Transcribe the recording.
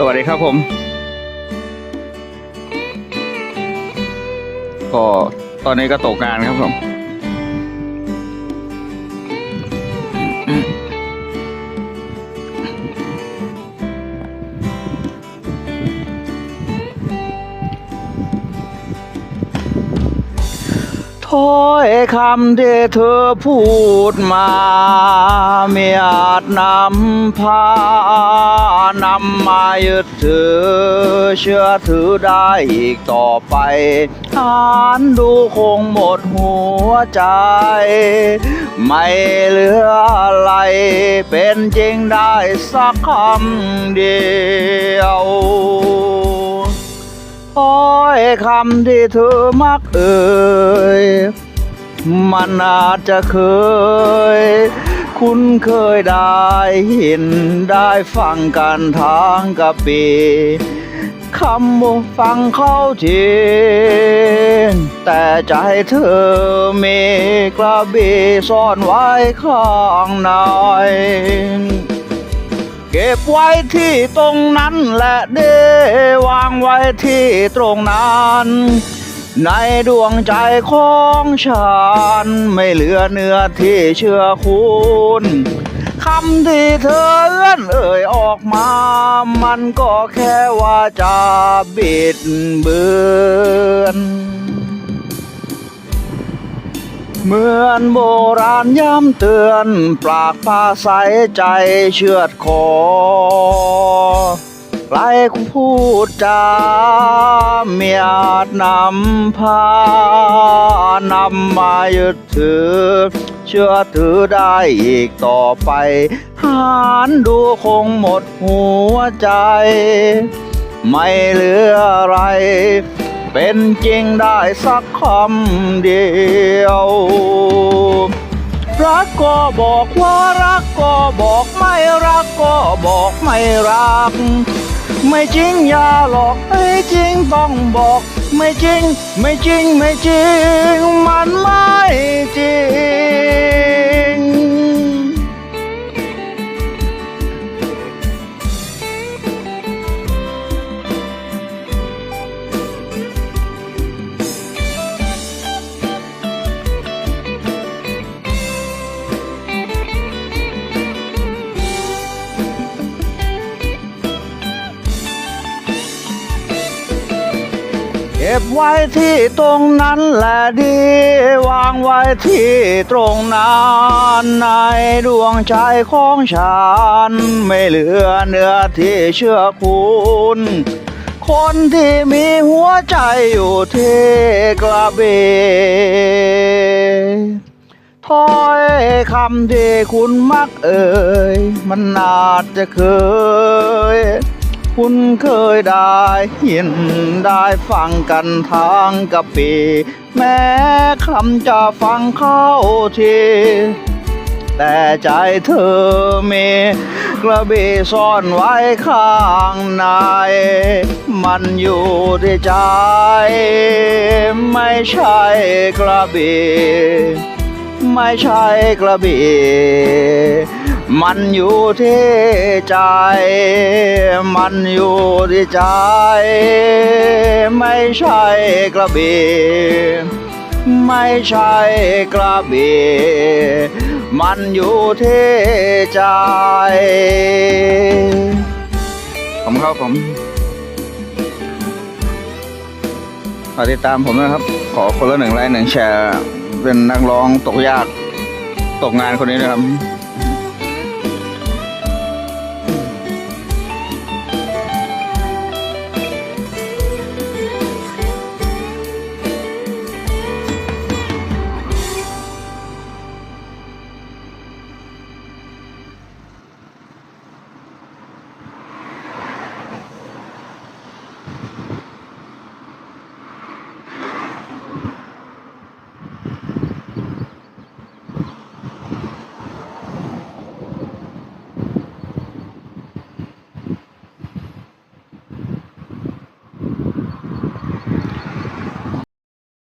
สวัสดีครับผม ก็ตอนนี้ก็ตกงานครับผม ถ้อยคำที่เธอพูดมาไม่อาจนำพานำมายึดถือ เชื่อถือได้อีกต่อไปอ่านดูคงหมดหัวใจ ไม่เหลืออะไร เป็นจริงได้สักคำเดียวถ้อยคำที่เธอมักเอ่ย มันอาจจะเคย คุ้นเคยได้เห็นได้ฟังกันทางกะปีคำบ่ฟังเข้าทีแต่ใจเธอมีกระบี่ซ่อนไว้ข้างในเก็บไว้ที่ตรงนั้นและเดวางไว้ที่ตรงนั้น ในดวงใจของฉัน ไม่เหลือเนื้อที่เชื่อคุณคำที่เธอเอื้อนเอ่ยออกมา มันก็แค่ว่าจะบิดเบือนเหมือนโบราณย้ำเตือน ปากปลาใสใจเชือดคอ ไกลคุณพูดจาเมีอาจนำพานำมายึดถือ เชื่อถือได้อีกต่อไป หารดูคงหมดหัวใจ ไม่เหลืออะไร เป็นจริงได้สักคำเดียวรักก็บอกว่ารักก็บอกไม่รักก็บอกไม่รัก ไม่จริงอย่าหลอกไม่จริงต้องบอก ไม่จริง ไม่จริง ไม่จริง มันไม่จริง ก็บไว้ที่ตรงนั้นแหละดี วางไว้ที่ตรงนั้นในดวงใจของฉัน ไม่เหลือเนื้อที่เชื่อคุณ คนที่มีหัวใจอยู่ที่กระเบถ้อยคำที่คุณมักเอ่ย มันอาจจะเคย คุณเคยได้ยินได้ฟังกันทางกะปีแม้คำจะฟังเข้าทีแต่ใจเธอมีกระบี่ซ่อนไว้ข้างใน มันอยู่ที่ใจ ไม่ใช่กระบี่ไม่ใช่กระบี่ มันอยู่ที่ใจ มันอยู่ที่ใจ ไม่ใช่กระบี่ไม่ใช่กระบี่มันอยู่ที่ใจผมครับผมฝากติดตามผมนะครับ ขอคนละหนึ่งไลค์หนึ่งแชร์ เป็นนักร้องตกยาก ตกงานคนนี้นะครับ